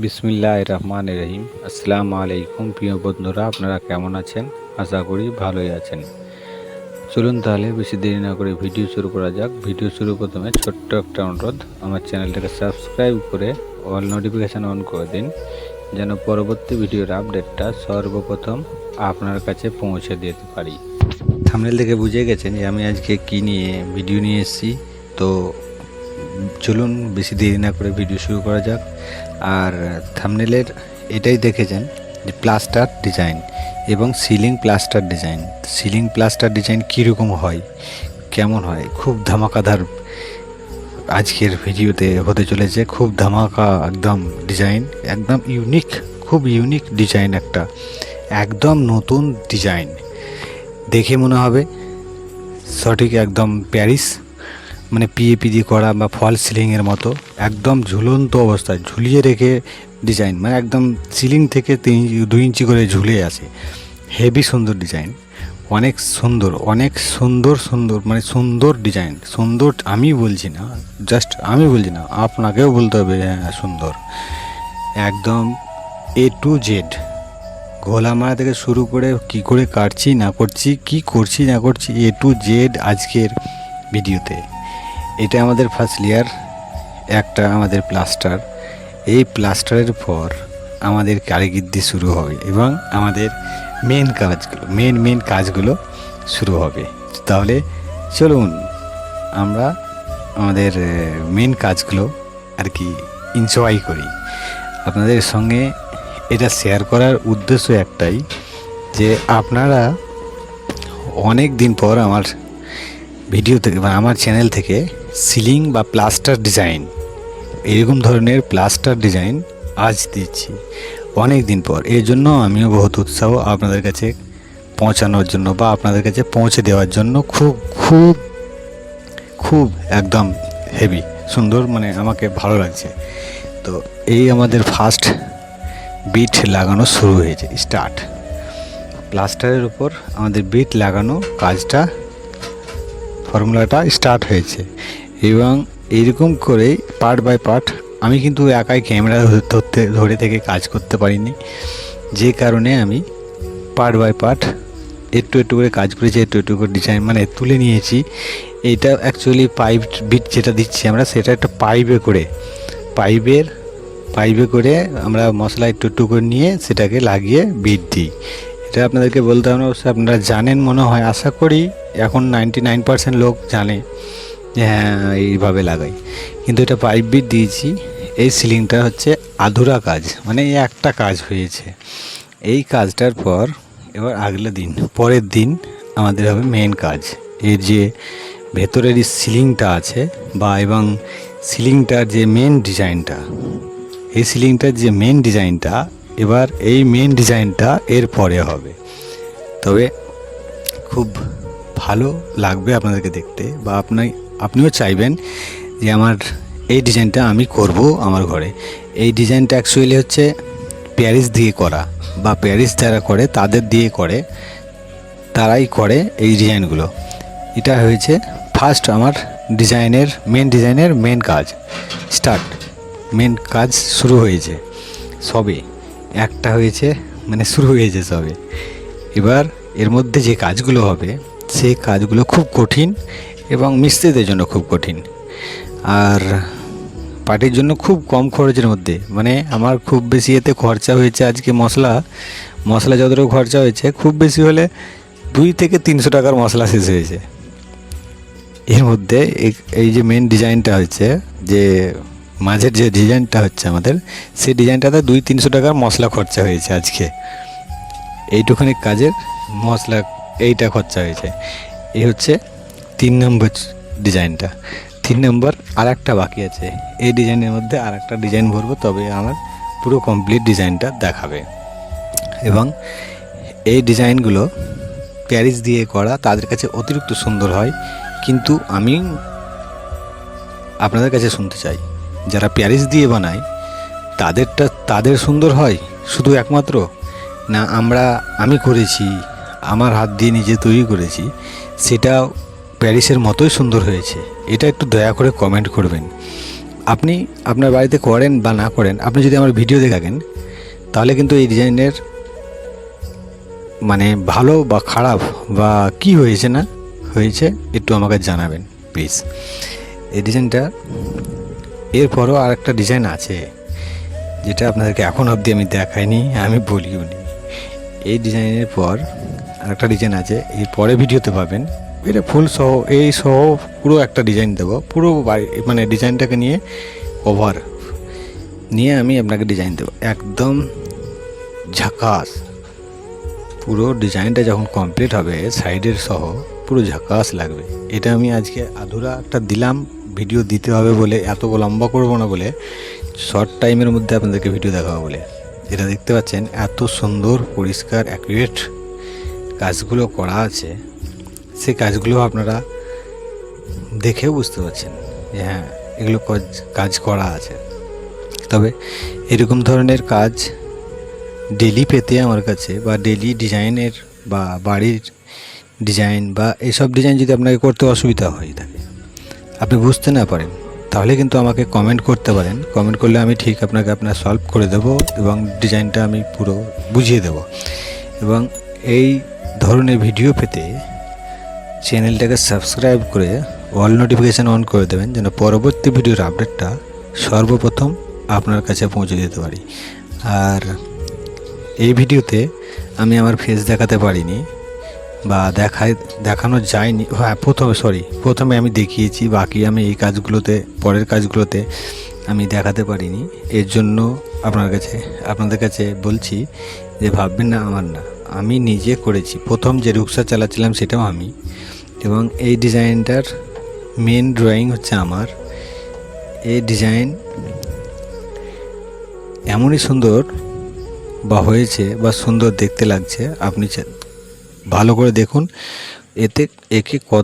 বিসমিল্লাহ রহমান রহিম। আসসালামু আলাইকুম প্রিয় বন্ধুরা, আপনারা কেমন আছেন? আশা করি ভালোই আছেন। চলুন তাহলে বেশি দেরি না করে ভিডিও শুরু করা যাক। ভিডিও শুরু প্রথমে ছোট্ট একটা অনুরোধ, আমার চ্যানেলটাকে সাবস্ক্রাইব করে অল নোটিফিকেশান অন করে দিন, যেন পরবর্তী ভিডিওর আপডেটটা সর্বপ্রথম আপনার কাছে পৌঁছে দিতে পারি। থামনেল থেকে বুঝে গেছেন যে আমি আজকে কী নিয়ে ভিডিও নিয়ে এসেছি। তো চলুন বেশি দেরি না করে ভিডিও শুরু করা যাক। আর থামনেলের এটাই দেখেছেন যে প্লাস্টার ডিজাইন এবং ceiling plaster design ceiling plaster design কীরকম হয়, কেমন হয়, খুব ধামাকাদার আজকের ভিডিওতে হতে চলেছে। খুব ধামাকা একদম ডিজাইন একদম ইউনিক খুব ইউনিক ডিজাইন একটা, একদম নতুন ডিজাইন দেখে মনে হবে সঠিক একদম প্যারিস মানে পিএপি দিয়ে করা বা ফল সিলিংয়ের মতো একদম ঝুলন্ত অবস্থায় ঝুলিয়ে রেখে ডিজাইন মানে একদম সিলিং থেকে তিন দুই ইঞ্চি করে ঝুলে আছে। হেভি সুন্দর ডিজাইন অনেক সুন্দর অনেক সুন্দর সুন্দর মানে সুন্দর ডিজাইন সুন্দর আমি বলছি না জাস্ট আমি বলছি না, আপনাকেও বলতে হবে হ্যাঁ সুন্দর। একদম এ টু জেড ঘোলা মারা থেকে শুরু করে কি করে কাটছি, না করছি, কি করছি, না করছি এ টু জেড আজকের ভিডিওতে এটা আমাদের ফার্স্ট লেয়ার একটা আমাদের প্লাস্টার এই প্লাস্টারের পর আমাদের কারিগিদ্দি শুরু হবে এবং আমাদের মেন কাজগুলো মেন মেন কাজগুলো শুরু হবে। তাহলে চলুন, আমরা আমাদের মেন কাজগুলো আর কি এনজয় করি। আপনাদের সঙ্গে এটা শেয়ার করার উদ্দেশ্য একটাই যে আপনারা অনেক দিন পর আমার ভিডিও থেকে বা আমার চ্যানেল থেকে সিলিং বা প্লাস্টার ডিজাইন। এরকম ধরনের প্লাস্টার ডিজাইন আজ দিচ্ছি অনেক দিন পর। এর জন্য আমিও বহুত উৎসাহ আপনাদের কাছে পৌঁছানোর জন্য বা আপনাদের কাছে পৌঁছে দেওয়ার জন্য খুব খুব খুব একদম হেভি সুন্দর মানে আমাকে ভালো লাগছে। তো এই আমাদের ফার্স্ট বিট লাগানো শুরু হয়েছে স্টার্ট প্লাস্টারের উপর আমাদের বিট লাগানো কাজটা ফর্মুলাটা স্টার্ট হয়েছে। এবং এইরকম করেই পার্ট বাই পার্ট আমি কিন্তু একাই ক্যামেরা ধরতে, ধরে থেকে কাজ করতে পারিনি। যে কারণে আমি পার্ট বাই পার্ট একটু একটু করে কাজ করেছি, একটু একটু করে ডিজাইন মানে তুলে নিয়েছি। এটা অ্যাকচুয়ালি পাইপ বিট যেটা দিচ্ছি আমরা, সেটা একটা পাইপে করে পাইপের পাইপে করে আমরা মশলা একটু একটু করে নিয়ে সেটাকে লাগিয়ে বিট দিই। এটা আপনাদেরকে বলতে হবে অবশ্যই আপনারা জানেন মনে হয়, আশা করি এখন নাইনটি নাইন পার্সেন্ট লোক জানে যে হ্যাঁ এইভাবে লাগাই। কিন্তু এটা পাইপ বিট দিয়েছি, এই সিলিংটা হচ্ছে আধুরা কাজ মানে এই একটা কাজ হয়েছে। এই কাজটার পর এবার আগলে দিন, পরের দিন আমাদের হবে মেন কাজ। এর যে ভেতরের সিলিংটা আছে বা এবং সিলিংটার যে মেন ডিজাইনটা এই সিলিংটার যে মেন ডিজাইনটা এবার এই মেন ডিজাইনটা এর পরে হবে। তবে খুব ভালো লাগবে আপনাদেরকে দেখতে বা আপনি আপনিও চাইবেন যে আমার এই ডিজাইনটা আমি করব আমার ঘরে। এই ডিজাইনটা অ্যাকচুয়ালি হচ্ছে প্যারিস দিয়ে করা বা প্যারিস যারা করে তাদের দিয়ে করে, তারাই করে এই ডিজাইনগুলো এটা হয়েছে ফার্স্ট আমার ডিজাইনের মেন ডিজাইনের মেন কাজ। স্টার্ট মেন কাজ শুরু হয়েছে। সবে। একটা হয়েছে মানে শুরু হয়েছে সবে। এবার এর মধ্যে যে কাজগুলো হবে সেই কাজগুলো খুব কঠিন এবং মিস্ত্রিদের জন্য খুব কঠিন। আর পার্টির জন্য খুব কম খরচের মধ্যে মানে আমার খুব বেশি এতে খরচা হয়েছে আজকে মশলা মশলা যতটুকু খরচা হয়েছে, খুব বেশি হলে দুই থেকে তিনশো টাকার মশলা শেষ হয়েছে। এর মধ্যে এই- যে মেন ডিজাইনটা হচ্ছে যে মাঝের যে ডিজাইনটা হচ্ছে আমাদের, সেই ডিজাইনটাতে দুই তিনশো টাকার মশলা খরচা হয়েছে আজকে। এইটুখানি কাজের মশলা, এইটা খরচা হয়েছে। এই হচ্ছে তিন নম্বর ডিজাইনটা। তিন নম্বর আর একটা বাকি আছে। এই ডিজাইনের মধ্যে আর একটা ডিজাইন ভরবো, তবে আমার পুরো কমপ্লিট ডিজাইনটা দেখাবে। এবং এই ডিজাইনগুলো প্যারিস দিয়ে করা, তাদের কাছে অতিরিক্ত সুন্দর হয়, কিন্তু আমি আপনাদের কাছে শুনতে চাই। যারা প্যারিস দিয়ে বানায়, তাদেরটা, তাদের সুন্দর হয় শুধু একমাত্র? না, আমরা, আমি করেছি, আমার হাত দিয়ে নিজে তৈরি করেছি, সেটা প্যারিসের মতোই সুন্দর হয়েছে। এটা একটু দয়া করে কমেন্ট করবেন। আপনি আপনার বাড়িতে করেন বা না করেন, আপনি যদি আমার ভিডিও দেখে থাকেন তাহলে কিন্তু এই ডিজাইনের মানে ভালো বা খারাপ বা কি হয়েছে না, হয়েছে, একটু আমাকে জানাবেন প্লিজ এই ডিজাইনটা এরপরও আর একটা ডিজাইন আছে, যেটা আপনাদেরকে এখন অবধি আমি দেখাইনি, আমি বলিও নি। এই ডিজাইনের পর আরেকটা ডিজাইন আছে, এর পরে ভিডিওতে পাবেন। এটা ফুল সহ, এই সহ পুরো একটা ডিজাইন দেবো, পুরো মানে ডিজাইনটাকে নিয়ে ওভার নিয়ে আমি আপনাকে ডিজাইন দেবো, একদম ঝাকাস। পুরো ডিজাইনটা যখন কমপ্লিট হবে সাইডের সহ পুরো ঝাকাস লাগবে। এটা আমি আজকে আধুরা একটা দিলাম ভিডিও দিতে হবে বলে, এত লম্বা করব না বলে শর্ট টাইমের মধ্যে আপনাদেরকে ভিডিও দেখাবো বলে। যেটা দেখতে পাচ্ছেন, এত সুন্দর, পরিষ্কার অ্যাকুরেট কাজগুলো করা আছে। সেই কাজগুলো আপনারা দেখেও বুঝতে পারছেন যে হ্যাঁ এগুলো কাজ- কাজ করা আছে। তবে এরকম ধরনের কাজ ডেলি পেতে আমার কাছে বা ডেলি ডিজাইনের বা বাড়ির ডিজাইন বা এসব ডিজাইন যদি আপনাকে করতে অসুবিধা হয়ে থাকে আপনি বুঝতে না পারেন, তাহলে কিন্তু আমাকে কমেন্ট করতে পারেন। কমেন্ট করলে আমি ঠিক আপনাকে আপনার সলভ করে দেব এবং ডিজাইনটা আমি পুরো বুঝিয়ে দেব। এবং এই ধরনের ভিডিও পেতে চ্যানেলটাকে সাবস্ক্রাইব করে অল নোটিফিকেশান অন করে দেবেন, যেন পরবর্তী ভিডিওর আপডেটটা সর্বপ্রথম আপনার কাছে পৌঁছে দিতে পারি। আর এই ভিডিওতে আমি আমার ফেস দেখাতে পারিনি। বা দেখায়, দেখানো যায়নি। হ্যাঁ প্রথমে সরি প্রথমে আমি দেখিয়েছি, বাকি আমি এই কাজগুলোতে, পরের কাজগুলোতে আমি দেখাতে পারিনি। এর জন্য আপনার কাছে, আপনাদের কাছে বলছি যে ভাববেন না, আমার না। আমি নিজে করেছি। প্রথম যে রুকসা চালাচ্ছিলাম সেটাও আমি। এবং এই ডিজাইনটার মেন ড্রয়িং হচ্ছে আমার। এই ডিজাইন এমনই সুন্দর বা হয়েছে বা সুন্দর দেখতে লাগছে, আপনি ভালো করে দেখুন। এতে একে কত